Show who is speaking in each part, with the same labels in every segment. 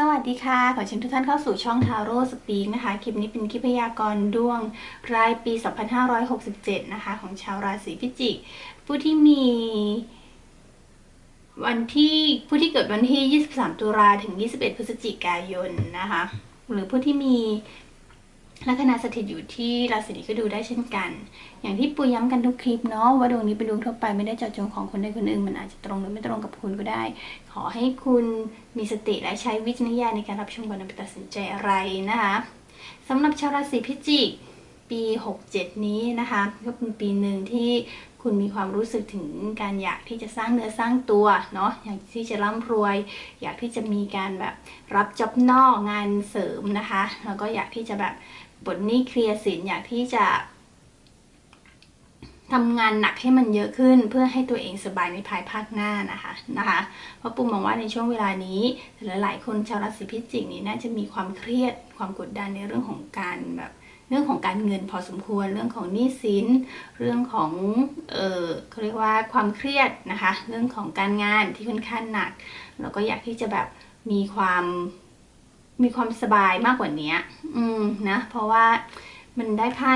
Speaker 1: สวัสดีค่ะ ขอเชิญทุกท่านเข้าสู่ช่องทาโร่สปีกนะคะ คลิปนี้เป็นคลิปพยากรณ์ดวงรายปี 2567 นะคะ ของชาวราศีพิจิก ผู้ที่มีวันที่ผู้ที่เกิดวันที่ 23 ตุลาถึง 21 พฤศจิกายนนะคะ หรือผู้ที่มี ลัคนาสถิตอยู่ที่ราศีนี้ก็ดูได้เช่นกัน อย่างที่ปูย้ำกันทุกคลิปเนาะว่าดวงนี้เป็นดวงทั่วไปไม่ได้เจาะจงของคนใดคนหนึ่งมันอาจจะตรงหรือไม่ตรงกับคุณก็ได้ ขอให้คุณมีสติและใช้วิจารณญาณในการรับชมก่อนนำไปตัดสินใจอะไรนะคะสำหรับชาวราศีพิจิกปี 67 นี้นะคะก็เป็นปีหนึ่งที่คุณมีความรู้สึกถึงการอยากที่จะสร้างเนื้อสร้างตัวเนาะอยากที่จะร่ำรวย อยากที่จะมีการแบบรับจ็อบนอกงานเสริมนะคะ แล้วก็อยากที่จะแบบ บทนี้เคลียร์สินอยากที่จะทำงานหนักให้มันเยอะขึ้นเพื่อให้ตัวเองสบายในภายภาคหน้านะคะนะคะ เพราะปุ่มมองว่าในช่วงเวลานี้หลายๆคนชาวราศีพิจิกนี่น่าจะมีความเครียดความกดดันในเรื่องของการแบบเรื่องของการเงินพอสมควรเรื่องของหนี้สิน เรื่องของเออเขาเรียกว่าความเครียดนะคะ เรื่องของการงานที่ค่อนข้างหนัก แล้วก็อยากที่จะแบบมีความ มีความสบายมากกว่านี้อืมนะ เพราะว่ามันได้ไพ่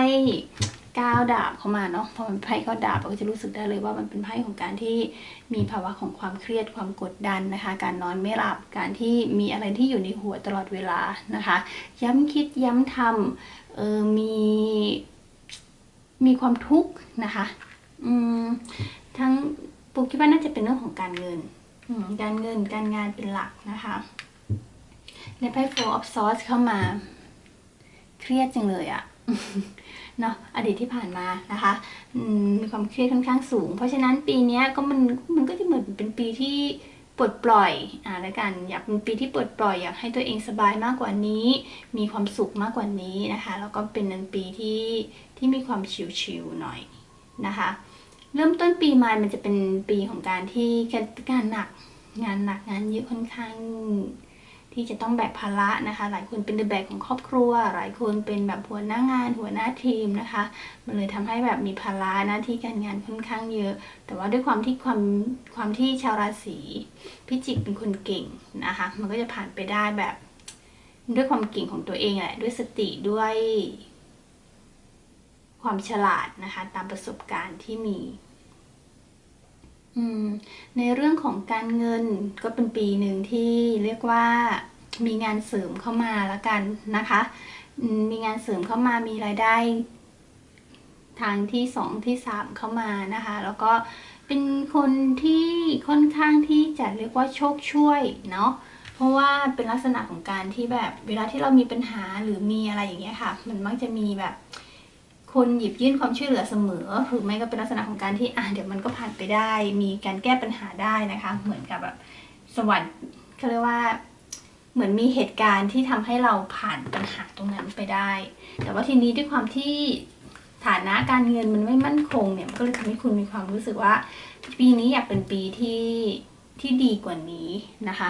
Speaker 1: ก้าวดาบเข้ามาเนาะพอมันไพ่ก้าวดาบเราก็จะรู้สึกได้เลยว่ามันเป็นไพ่ของการที่มีภาวะของความเครียดความกดดันนะคะ การนอนไม่หลับการที่มีอะไรที่อยู่ในหัวตลอดเวลานะคะ ย้ำคิดย้ำทำเออมีมีความทุกข์นะคะอืมทั้งปูคิดว่าน่าจะเป็นเรื่องของการเงิน การเงินการงานเป็นหลักนะคะ ในไพ่ Four of Swords เข้ามา เครียดจังเลยอะเนาะอดีตที่ผ่านมานะคะมีความเครียดค่อนข้างสูง เพราะฉะนั้นปีนี้ก็มันมันก็จะเหมือนเป็นปีที่ปลดปล่อยอ่าแล้วกันอยากเป็นปีที่ปลดปล่อยอยากให้ตัวเองสบายมากกว่านี้ มีความสุขมากกว่านี้นะคะแล้วก็เป็นนปีที่ที่มีความชิวๆหน่อยนะคะ เริ่มต้นปีใหมามันจะเป็นปีของการที่งานหนักงานหนักงานเยอะค่อนข้าง ที่จะต้องแบกภาระนะคะ หลายคนเป็นเดอะแบกของครอบครัว หลายคนเป็นแบบหัวหน้างาน หัวหน้าทีมนะคะ มันเลยทำให้แบบมีภาระหน้าที่การงานค่อนข้างเยอะ แต่ว่าด้วยความที่ความความที่ชาวราศีพิจิกเป็นคนเก่งนะคะ มันก็จะผ่านไปได้แบบ ด้วยความเก่งของตัวเองแหละด้วยสติด้วยความฉลาดนะคะ ตามประสบการณ์ที่มี ในเรื่องของการเงินก็เป็นปีหนึ่งที่เรียกว่ามีงานเสริมเข้ามาแล้วกันนะคะ มีงานเสริมเข้ามามีรายได้ ทางที่สองที่สามเข้ามานะคะ แล้วก็เป็นคนที่ค่อนข้างที่จะเรียกว่าโชคช่วยเนาะเพราะว่าเป็นลักษณะของการที่แบบเวลาที่เรามีปัญหาหรือมีอะไรอย่างเงี้ยค่ะ มันมักจะมีแบบ คนหยิบยื่นความช่วยเหลือเสมอหรือไม่ก็เป็นลักษณะของการที่อ่าเดี๋ยวมันก็ผ่านไปได้ มีการแก้ปัญหาได้นะคะ เหมือนกับแบบสวรรค์เขาเรียกว่าเหมือนมีเหตุการณ์ที่ทำให้เราผ่านปัญหาตรงนั้นไปได้ แต่ว่าทีนี้ด้วยความที่ฐานะการเงินมันไม่มั่นคงเนี่ยมันก็เลยทำให้คุณมีความรู้สึกว่า ปีนี้อยากเป็นปีที่ที่ดีกว่านี้นะคะ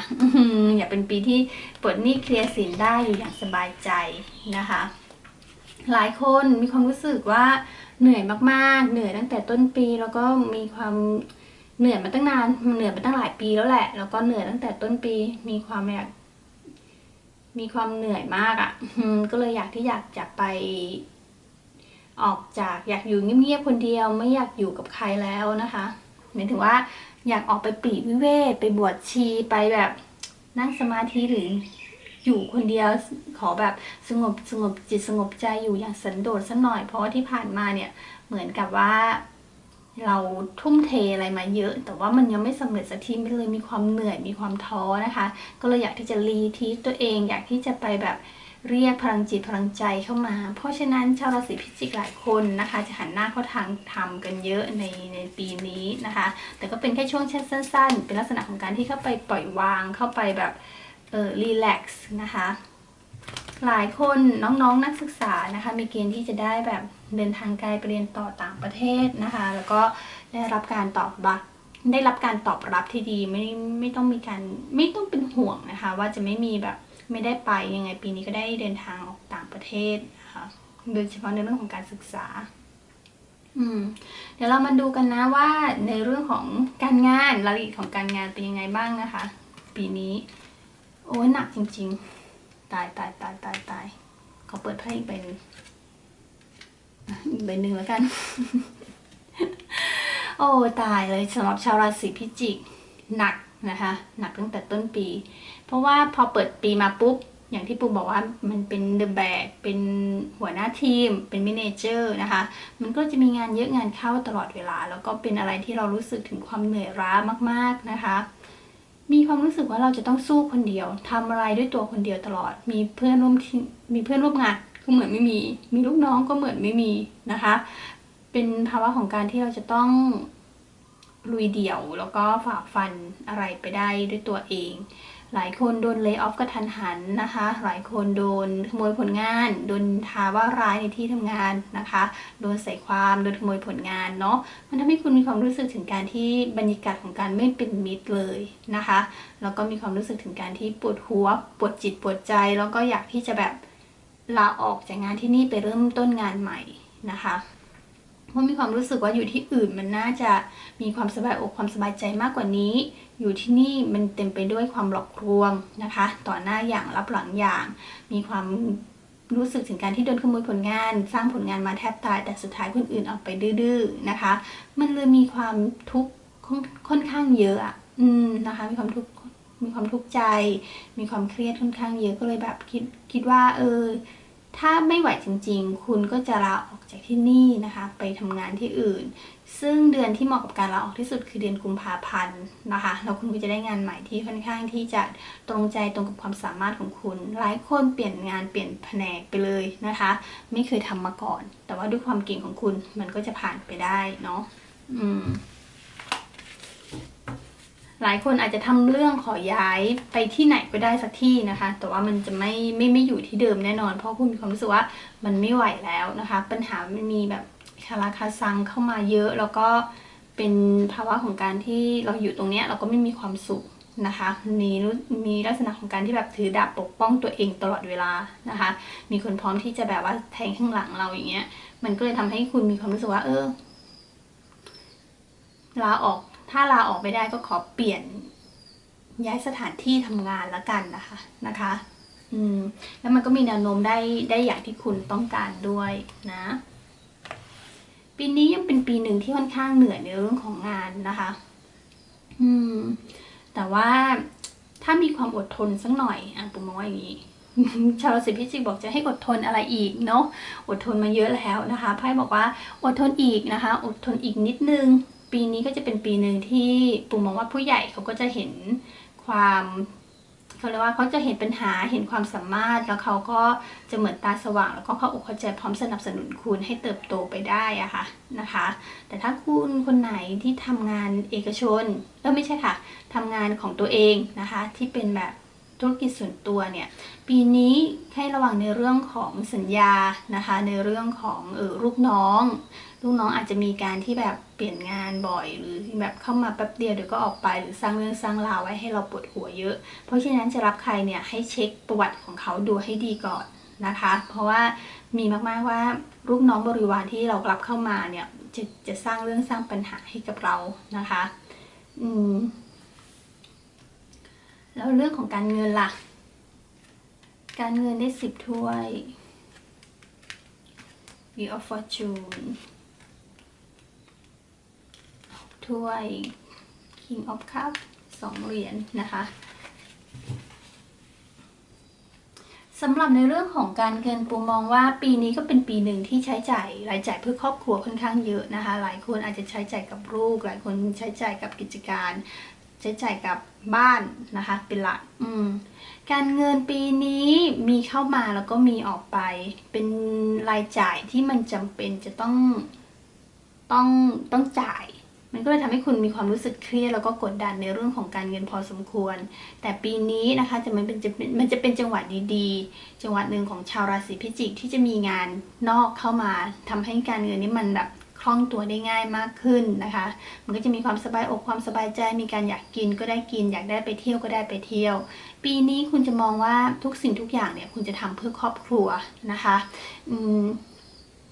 Speaker 1: อยากเป็นปีที่ปลดหนี้เคลียร์สินได้อยู่อย่างสบายใจนะคะ หลายคนมีความรู้สึกว่าเหนื่อยมากๆ เหนื่อยตั้งแต่ต้นปีแล้วก็มีความเหนื่อยมาตั้งนานเหนื่อยมาตั้งหลายปีแล้วแหละ แล้วก็เหนื่อยตั้งแต่ต้นปี มีความอยากมีความเหนื่อยมากอะ่ะก็เลยอยากที่อยากจะไป ออกจากอยากอยู่เงียบๆคนเดียว ไม่อยากอยู่กับใครแล้วนะคะหมายถึงว่าอยากออกไปปีวิเวกไปบวชชีไปแบบนั่งสมาธิหรือ อยู่คนเดียวขอแบบสงบสงบจิตสงบใจอยู่อย่างสันโดษสักหน่อย เพราะว่าที่ผ่านมาเนี่ยเหมือนกับว่าเราทุ่มเทอะไรมาเยอะ แต่ว่ามันยังไม่สำเร็จสักทีมันเลยมีความเหนื่อยมีความท้อนะคะ ก็เลยอยากที่จะรีทีตัวเอง อยากที่จะไปแบบเรียกพลังจิตพลังใจเข้ามา เพราะฉะนั้นชาวราศีพิจิกหลายคนนะคะ จะหันหน้าเข้าทางทำกันเยอะในในปีนี้นะคะ แต่ก็เป็นแค่ช่วงสั้น ๆ เป็นลักษณะของการที่เข้าไปปล่อยวางเข้าไปแบบ เออรีแลกซ์นะคะ หลายคนน้องๆนนักศึกษานะคะ มีเกณฑ์ที่จะได้แบบเดินทางไกลไปเรียนต่อต่างประเทศนะคะ แล้วก็ได้รับการตอบรับได้รับการตอบรับที่ดีไม่ไม่ต้องมีการไม่ต้องเป็นห่วงนะคะ ว่าจะไม่มีแบบไม่ได้ไปยังไงปีนี้ก็ได้เดินทางออกต่างประเทศนะคะโดยเฉพาะในเรื่องของการศึกษาอืมเดี๋ยวเรามาดูกันนะว่าในเรื่องของการงานรายละเอียดของการงานเป็นยังไงบ้างนะคะ ปีนี้ โอ้ยหนักจริง ๆ ตายตายตายตายตายขอเปิดไพ่อีกใบหนึ่งอีกใบหนึ่งแล้วกัน โอ้ตายเลยสำหรับชาวราศีพิจิกหนักนะคะ หนักตั้งแต่ต้นปี เพราะว่าพอเปิดปีมาปุ๊บ อย่างที่ปูบอกว่ามันเป็นเดอะแบกเป็นหัวหน้าทีม เป็นมิเนเจอร์นะคะ มันก็จะมีงานเยอะงานเข้าตลอดเวลา แล้วก็เป็นอะไรที่เรารู้สึกถึงความเหนื่อยล้ามาก ๆนะคะ มีความรู้สึกว่าเราจะต้องสู้คนเดียวทำอะไรด้วยตัวคนเดียวตลอด มีเพื่อนร่วมทีมมีเพื่อนร่วมงานก็เหมือนไม่มี มีลูกน้องก็เหมือนไม่มีนะคะ เป็นภาวะของการที่เราจะต้องลุยเดี่ยวแล้วก็ฝ่าฟันอะไรไปได้ด้วยตัวเอง หลายคนโดนเล y o อ f กระทันหันนะคะ หลายคนโดนขโมยผลงาน โดนทาว่าร้ายในที่ทำงานนะคะ โดนใส่ความโดนขโมยผลงานเนาะมันทำให้คุณมีความรู้สึกถึงการที่บรรยากาศของการไม่เป็นมิตรเลยนะคะแล้วก็มีความรู้สึกถึงการที่ปวดหัวปวดจิตปวดใจ แล้วก็อยากที่จะแบบลาออกจากงานที่นี่ไปเริ่มต้นงานใหม่นะคะ เพราะมีความรู้สึกว่าอยู่ที่อื่นมันน่าจะมีความสบายอกความสบายใจมากกว่านี้ อยู่ที่นี่มันเต็มไปด้วยความหลอกลวงนะคะ ต่อหน้าอย่างรับหลังอย่าง มีความรู้สึกถึงการที่โดนขโมยผลงาน สร้างผลงานมาแทบตาย แต่สุดท้ายคนอื่นออกไปดื้อๆนะคะ มันเลยมีความทุกข์ค่อนข้างเยอะอะอืมนะคะ มีความทุกข์มีความทุกข์ใจ มีความเครียดค่อนข้างเยอะก็เลยแบบคิดคิดว่า เออ ถ้าไม่ไหวจริงๆ คุณก็จะลาออกจากที่นี่นะคะ ไปทำงานที่อื่น ซึ่งเดือนที่เหมาะกับการลาออกที่สุดคือเดือนกุมภาพันธ์นะคะแล้วคุณก็จะได้งานใหม่ที่ค่อนข้างที่จะตรงใจตรงกับความสามารถของคุณ หลายคนเปลี่ยนงานเปลี่ยนแผนกไปเลยนะคะ ไม่เคยทำมาก่อน แต่ว่าด้วยความเก่งของคุณมันก็จะผ่านไปได้เนาะอืม หลายคนอาจจะทำเรื่องขอย้ายไปที่ไหนก็ได้สักที่นะคะ แต่ว่ามันจะไม่ไม่ไม่อยู่ที่เดิมแน่นอน เพราะคุณมีความรู้สึกว่ามันไม่ไหวแล้วนะคะ ปัญหามันมีแบบคาราคาซังเข้ามาเยอะ แล้วก็เป็นภาวะของการที่เราอยู่ตรงเนี้ยเราก็ไม่มีความสุขนะคะมีมีลักษณะของการที่แบบถือดาบปกป้องตัวเองตลอดเวลานะคะ มีคนพร้อมที่จะแบบว่าแทงข้างหลังเราอย่างเงี้ย มันก็เลยทำให้คุณมีความรู้สึกว่า เออลาออก ถ้าลาออกไม่ได้ก็ขอเปลี่ยนย้ายสถานที่ทำงานละกันนะคะนะคะ อืม แล้วมันก็มีแนวโน้มได้ได้อย่างที่คุณต้องการด้วยนะ ปีนี้ยังเป็นปีหนึ่งที่ค่อนข้างเหนื่อยในเรื่องของงานนะคะ อืม แต่ว่าถ้ามีความอดทนสักหน่อยอะปุ่มมองว่าอย่างนี้ชาวราศีพิจิกบอกจะให้อดทนอะไรอีกเนาะอดทนมาเยอะแล้วนะคะไพ่บอกว่าอดทนอีกนะคะ อดทนอีกนิดนึง ปีนี้ก็จะเป็นปีหนึ่งที่ปุ่มองว่าผู้ใหญ่เขาก็จะเห็นความเขาเรียกว่าเขาจะเห็นปัญหาเห็นความสามารถแล้วเขาก็จะเหมือนตาสว่าง แล้วก็เข้าอกเข้าใจพร้อมสนับสนุนคุณให้เติบโตไปได้อะค่ะนะคะ แต่ถ้าคุณคนไหนที่ทำงานเอกชนเออไม่ใช่ค่ะทำงานของตัวเองนะคะ ที่เป็นแบบธุรกิจส่วนตัวเนี่ยปีนี้ให้ระวังในเรื่องของสัญญานะคะ ในเรื่องของเออลูกน้อง ลูกน้องอาจจะมีการที่แบบเปลี่ยนงานบ่อย หรือแบบเข้ามาแป๊บเดียวเดี๋ยวก็ออกไปหรือสร้างเรื่องสร้างราวไว้ให้เราปวดหัวเยอะ เพราะฉะนั้นจะรับใครเนี่ยให้เช็คประวัติของเขาดูให้ดีก่อนนะคะ เพราะว่ามีมากๆว่าลูกน้องบริวารที่เรารับเข้ามาเนี่ยจะจะสร้างเรื่องสร้างปัญหาให้กับเรานะคะ อืมแล้วเรื่องของการเงินล่ะ การเงินได้สิบถ้วย Wheel of Fortune ถ้วย King of Cup สองเหรียญนนะคะสำหรับในเรื่องของการเงินปูมองว่าปีนี้ก็เป็นปีหนึ่งที่ใช้จ่ายรายจ่ายเพื่อครอบครัวค่อนข้างเยอะนะคะ หลายคนอาจจะใช้จ่ายกับลูก หลายคนใช้จ่ายกับกิจการ ใช้จ่ายกับบ้านนะคะ เป็นหลักอืมการเงินปีนี้มีเข้ามาแล้วก็มีออกไป เป็นรายจ่ายที่มันจำเป็นจะต้องต้องต้องจ่าย มันก็เลยทำให้คุณมีความรู้สึกเครียดแล้วก็กดดันในเรื่องของการเงินพอสมควร แต่ปีนี้นะคะจะมันเป็นจะเป็นมันจะเป็นจังหวะดีๆ จังหวะหนึ่งของชาวราศีพิจิกที่จะมีงานนอกเข้ามาทำให้การเงินนี้มันแบบคล่องตัวได้ง่ายมากขึ้นนะคะ มันก็จะมีความสบายอกความสบายใจ มีการอยากกินก็ได้กิน อยากได้ไปเที่ยวก็ได้ไปเที่ยว ปีนี้คุณจะมองว่าทุกสิ่งทุกอย่างเนี่ยคุณจะทำเพื่อครอบครัวนะคะอืม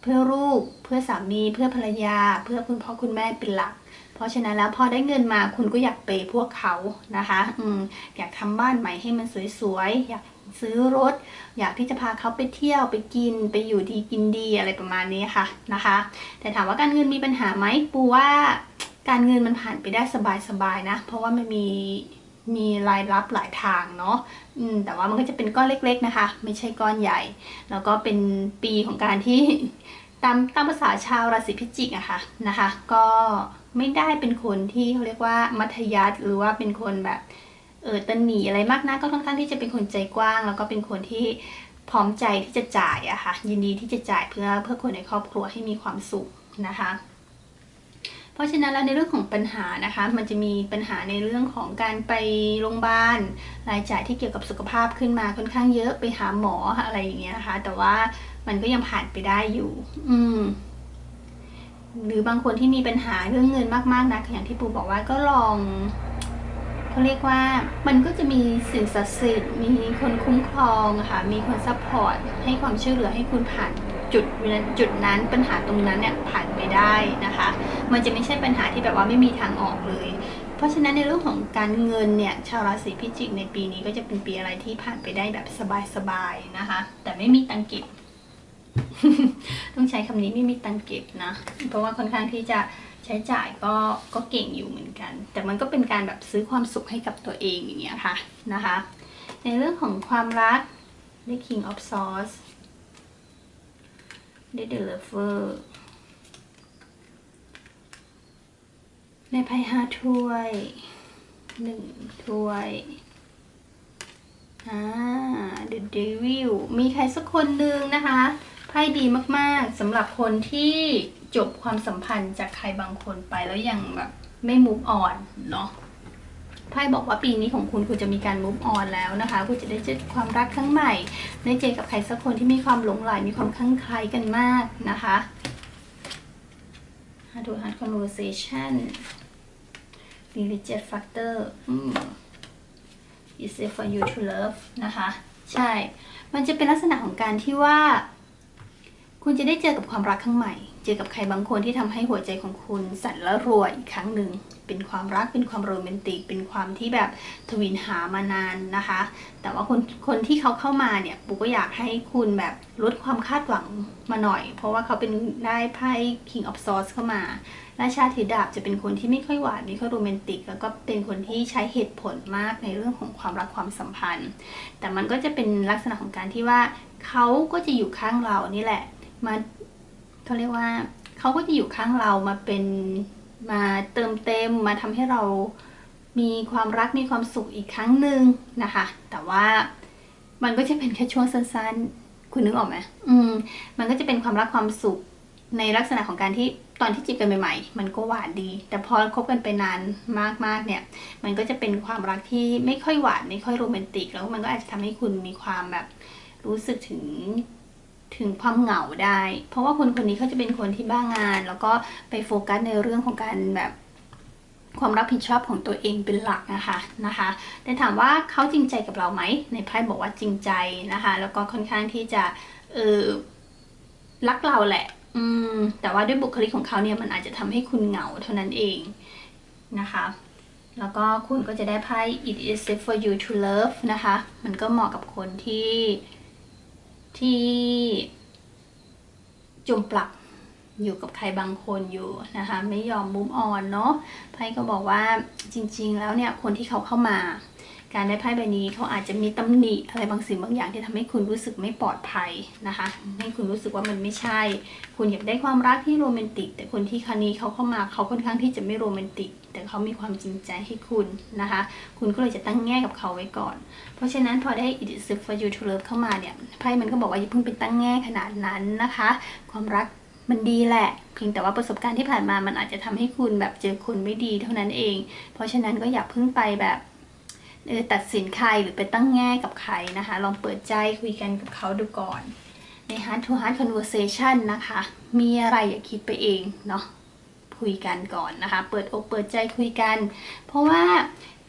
Speaker 1: เพื่อลูก เพื่อสามี เพื่อภรรยา เพื่อคุณพ่อคุณแม่เป็นหลัก ราะฉะนั้นแล้วพอได้เงินมาคุณก็อยากเปพวกเขานะคะ อืมอยากทำบ้านใหม่ให้มันสวยๆ อยากซื้อรถ อยากที่จะพาเขาไปเที่ยวไปกินไปอยู่ดีกินดีอะไรประมาณนี้ค่ะนะคะ แต่ถามว่าการเงินมีปัญหาไหมปูว่าการเงินมันผ่านไปได้สบายๆนะ เพราะว่ามันมีมีรายรับหลายทางเนาะอืมแต่ว่ามันก็จะเป็นก้อนเล็ก ๆนะคะ ไม่ใช่ก้อนใหญ่ แล้วก็เป็นปีของการที่ตามตามภาษาชาวราศีพิจิกอะค่ะนะคะ ก็ ไม่ได้เป็นคนที่เขาเรียกว่ามัธยัสถ์หรือว่าเป็นคนแบบเออตันหนีอะไรมากนะก็ค่อนข้างที่จะเป็นคนใจกว้าง แล้วก็เป็นคนที่พร้อมใจที่จะจ่ายอะค่ะยินดีที่จะจ่ายเพื่อเพื่อคนในครอบครัวให้มีความสุขนะคะ เพราะฉะนั้นแล้วในเรื่องของปัญหานะคะ มันจะมีปัญหาในเรื่องของการไปโรงพยาบาลรายจ่ายที่เกี่ยวกับสุขภาพขึ้นมาค่อนข้างเยอะไปหาหมออะไรอย่างเงี้ยนะคะ แต่ว่ามันก็ยังผ่านไปได้อยู่ อืม หรือบางคนที่มีปัญหาเรื่องเงินมากๆนะอย่างที่ปูบอกว่าก็ลองเขาเรียกว่ามันก็จะมีสิ่งศักดิ์สิทธิ์มีคนคุ้มครองค่ะมีคนซัพพอร์ตให้ความช่วยเหลือให้คุณผ่านจุดจุดนั้นปัญหาตรงนั้นเนี่ยผ่านไปได้นะคะ มันจะไม่ใช่ปัญหาที่แบบว่าไม่มีทางออกเลย เพราะฉะนั้นในเรื่องของการเงินเนี่ยชาวราศีพิจิกในปีนี้ก็จะเป็นปีอะไรที่ผ่านไปได้แบบสบายๆนะคะ แต่ไม่มีตังก็บ ต้องใช้คำนี้ไม่มีตังเก็บนะ เพราะว่าค่อนข้างที่จะใช้จ่ายก็ก็เก่งอยู่เหมือนกัน แต่มันก็เป็นการแบบซื้อความสุขให้กับตัวเองอย่างเงี้ยค่ะนะคะ ในเรื่องของความรักได้ King of Swords ได้ The Lover ในไพ่ห้าถ้วยหนึ่งถ้วยอ่า The Devil มีใครสักคนหนึ่งนะคะ ไพ่ดีมากๆสำหรับคนที่จบความสัมพันธ์จากใครบางคนไปแล้วยังแบบไม่ move on เนาะไพ่บอกว่าปีนี้ของคุณคุณจะมีการ move on แล้วนะคะ คุณจะได้เจอความรักครั้งใหม่ได้เจอกับใครสักคนที่มีความหลงใหลมีความคลั่งไคล้กันมากนะคะ Hard to Hard Conversation Religious Factor อืม Easy for you to love นะคะ ใช่ มันจะเป็นลักษณะของการที่ว่า คุณจะได้เจอกับความรักครั้งใหม่ เจอกับใครบางคนที่ทำให้หัวใจของคุณสั่นและรัวอีกครั้งหนึ่ง เป็นความรัก เป็นความโรแมนติก เป็นความที่แบบทวินหามานานนะคะ แต่ว่าคนคนที่เขาเข้ามาเนี่ยปูก็อยากให้คุณแบบลดความคาดหวังมาหน่อย เพราะว่าเขาเป็นได้ไพ่ King of Swords เข้ามาราชาถือดาบจะเป็นคนที่ไม่ค่อยหวานไม่ค่อยโรแมนติก แล้วก็เป็นคนที่ใช้เหตุผลมากในเรื่องของความรักความสัมพันธ์ แต่มันก็จะเป็นลักษณะของการที่ว่าเขาก็จะอยู่ข้างเรานี่แหละ มาเขาเรียกว่าเขาก็จะอยู่ข้างเรามาเป็นมาเติมเต็มมาทำให้เรามีความรักมีความสุขอีกครั้งหนึ่งนะคะ แต่ว่ามันก็จะเป็นแค่ช่วงสั้นๆ คุณนึกออกไหมอืม มันก็จะเป็นความรักความสุขในลักษณะของการที่ตอนที่จีบกันใหม่ๆ มันก็หวานดี แต่พอคบกันไปนานมากๆเนี่ย มันก็จะเป็นความรักที่ไม่ค่อยหวานไม่ค่อยโรแมนติก แล้วมันก็อาจจะทำให้คุณมีความแบบรู้สึกถึง ถึงความเหงาได้ เพราะว่าคนคนนี้เขาจะเป็นคนที่บ้างาน แล้วก็ไปโฟกัสในเรื่องของการแบบความรับผิดชอบของตัวเองเป็นหลักนะคะนะคะ แต่ถามว่าเขาจริงใจกับเราไหมในไพ่บอกว่าจริงใจนะคะ แล้วก็ค่อนข้างที่จะเออรักเราแหละ อืม แต่ว่าด้วยบุคลิกของเขาเนี่ยมันอาจจะทำให้คุณเหงาเท่านั้นเองนะคะ แล้วก็คุณก็จะได้ไพ่ it is safe for you to love นะคะ มันก็เหมาะกับคนที่ ที่จมปลักอยู่กับใครบางคนอยู่นะคะ ไม่ยอมมุมออนเนาะไพ่ก็บอกว่าจริง ๆ แล้วเนี่ยคนที่เขาเข้ามา การได้ไพ่ใบนี้เขาอาจจะมีตำหนิอะไรบางสิ่งบางอย่างที่ทำให้คุณรู้สึกไม่ปลอดภัยนะคะให้คุณรู้สึกว่ามันไม่ใช่ คุณอยากได้ความรักที่โรแมนติก แต่คนที่คันนี้เขาเข้ามาเขาค่อนข้างที่จะไม่โรแมนติก แต่เขามีความจริงใจให้คุณนะคะ คุณก็เลยจะตั้งแง่กับเขาไว้ก่อน เพราะฉะนั้นพอได้ it is safe for you to love เข้ามาเนี่ยไพ่มันก็บอกว่าอย่าเพิ่งไปตั้งแง่ขนาดนั้นนะคะ ความรักมันดีแหละเพียงแต่ว่าประสบการณ์ที่ผ่านมามันอาจจะทำให้คุณแบบเจอคนไม่ดีเท่านั้นเอง เพราะฉะนั้นก็อย่าเพิ่งไปแบบตัดสินใครหรือไปตั้งแง่กับใครนะคะ ลองเปิดใจคุยกันกับเขาดูก่อนใน heart to heart conversation นะคะ มีอะไรอย่าคิดไปเองเนาะ คุยกันก่อนนะคะ เปิดอกเปิดใจคุยกัน เพราะว่า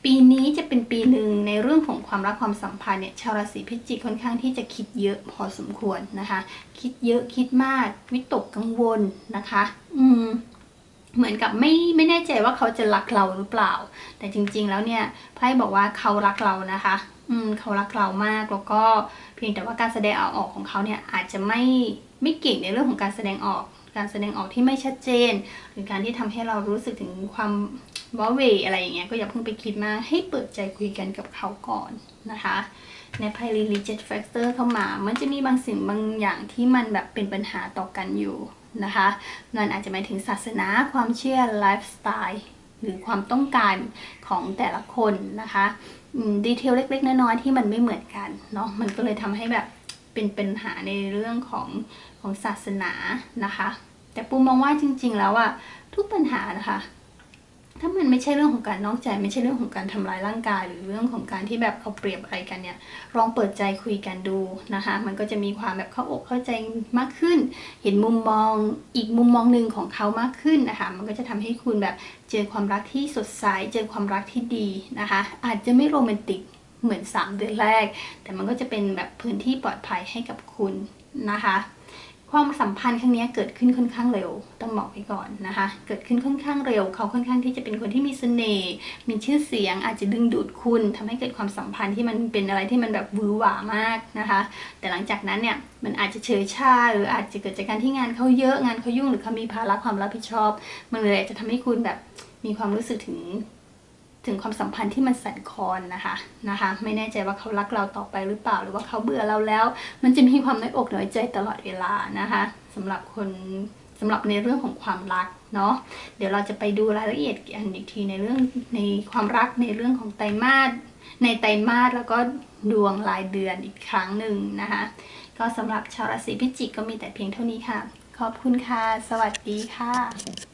Speaker 1: ปีนี้จะเป็นปีหนึ่งในเรื่องของความรักความสัมพันธ์เนี่ยชาวราศีพิจิกค่อนข้างที่จะคิดเยอะพอสมควรนะคะ คิดเยอะคิดมาก วิตกกังวลนะคะ อืมเหมือนกับไม่ไม่แน่ใจว่าเขาจะรักเราหรือเปล่า แต่จริง ๆ แล้วเนี่ยไพ่บอกว่าเขารักเรานะคะ อืมเขารักเรามากแล้วก็เพียงแต่ว่าการแสดงออกของเขาเนี่ยอาจจะไม่ไม่เก่งในเรื่องของการแสดงออก การแสดงออกที่ไม่ชัดเจน หรือการที่ทำให้เรารู้สึกถึงความว้าเวอะไรอย่างเงี้ยก็อย่าเพิ่งไปคิดมากให้เปิดใจคุยกันกับเขาก่อนนะคะในไพ่ religious factor เข้ามา มันจะมีบางสิ่งบางอย่างที่มันแบบเป็นปัญหาต่อกันอยู่นะคะนั่นอาจจะหมายถึงศาสนาความเชื่อไลฟ์สไตล์หรือความต้องการของแต่ละคนนะคะดีเทลเล็กๆ น้อยๆที่มันไม่เหมือนกันเนาะมันก็เลยทำให้แบบ เป็นปัญหาในเรื่องของของศาสนานะคะ แต่ปูมองว่าจริง ๆ แล้วอะทุกปัญหานะคะ ถ้ามันไม่ใช่เรื่องของการนอกใจ ไม่ใช่เรื่องของการทำร้ายร่างกาย หรือเรื่องของการที่แบบเอาเปรียบอะไรกันเนี่ยลองเปิดใจคุยกันดูนะคะ มันก็จะมีความแบบเข้าอกเข้าใจมากขึ้น เห็นมุมมองอีกมุมมองหนึ่งของเขามากขึ้นนะคะ มันก็จะทำให้คุณแบบเจอความรักที่สดใสเจอความรักที่ดีนะคะ อาจจะไม่โรแมนติก เหมือน 3 เดือนแรก แต่มันก็จะเป็นแบบพื้นที่ปลอดภัยให้กับคุณนะคะ ความสัมพันธ์ครั้งนี้เกิดขึ้นค่อนข้างเร็ว ต้องบอกไว้ก่อนนะคะ เกิดขึ้นค่อนข้างเร็ว เขาค่อนข้างที่จะเป็นคนที่มีเสน่ห์มีชื่อเสียง อาจจะดึงดูดคุณทำให้เกิดความสัมพันธ์ที่มันเป็นอะไรที่มันแบบวือหวามากนะคะ แต่หลังจากนั้นเนี่ยมันอาจจะเฉยชาหรืออาจจะเกิดจากการที่งานเขาเยอะงานเขายุ่งหรือเขามีภาระความรับผิดชอบ มันเลยอาจจะทำให้คุณแบบมีความรู้สึกถึง ถึงความสัมพันธ์ที่มันสั่นคลอนนะคะนะคะ ไม่แน่ใจว่าเขารักเราต่อไปหรือเปล่า หรือว่าเขาเบื่อเราแล้ว มันจะมีความน้อยอกน้อยใจตลอดเวลานะคะสำหรับคนสำหรับในเรื่องของความรักเนาะเดี๋ยวเราจะไปดูรายละเอียดกันอีกทีในเรื่องในความรักในเรื่องของไตรมาสในไตรมาสแล้วก็ดวงรายเดือนอีกครั้งหนึ่งนะคะ ก็สำหรับชาวราศีพิจิกก็มีแต่เพียงเท่านี้ค่ะ ขอบคุณค่ะ สวัสดีค่ะ